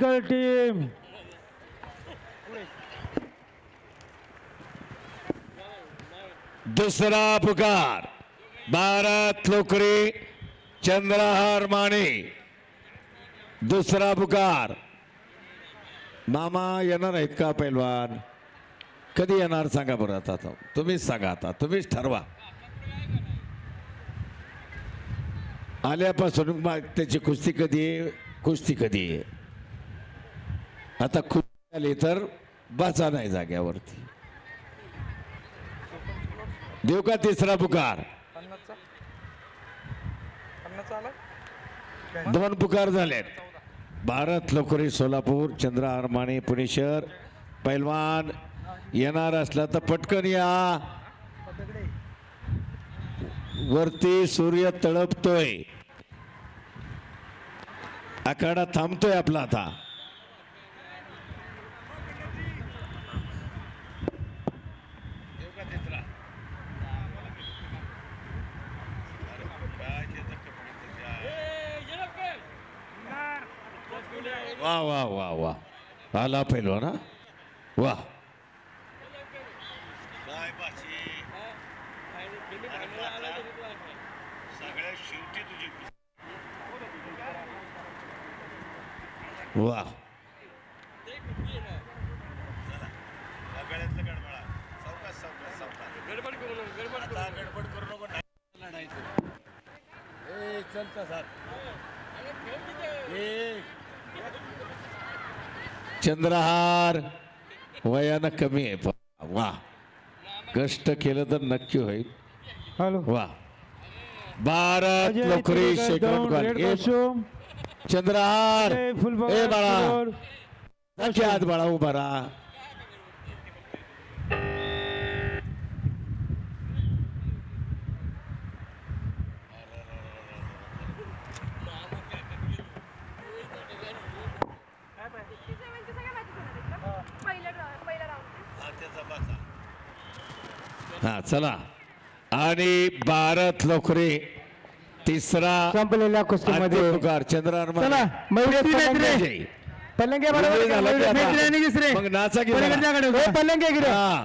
Team दुसरा पुकार भारत लोकरी चंद्रहार माने. दुसरा पुकार मामा येणार आहेत का पैलवान? कधी येणार सांगा बरं आता तुम्हीच सांगा आता तुम्हीच ठरवा. आल्यापासून त्याची कुस्ती कधी आहे? कुस्ती कधी आहे? आता कुस्ती आली तर बचा नाही जाग्यावरती. देऊ का तिसरा पुकार? दोन पुकार झालेत. भारत लोकरी सोलापूर चंद्र आरमाणे पुणे शहर. पैलवान येणार असला तर पटकन या. वरती सूर्य तळपतोय. आखाडा थांबतोय आपला आता. वा वा वा वा. आला पैलवान ना वा. वा. चंद्रहार सगळ्या शेवटी तुझी वा कष्ट गडबडा तर नक्की होईल गडबड वा भारत गडबड लोकरी तिरेकर शेकंड दोन ए, चंद्रहार ए, फुल ए बघा, बाळा. समोर. नक्की आत बाळा उभा राहा पहिला पहिला राऊंड हा चला. आणि भारत लोकरी तिसरा संपलेल्या कुस्तीमध्ये. पुकार चंद्रहार चला मयुरे पलंगे. पलंगे. बरोबर मग नाचा की जरा. पलंगे गिरे हा.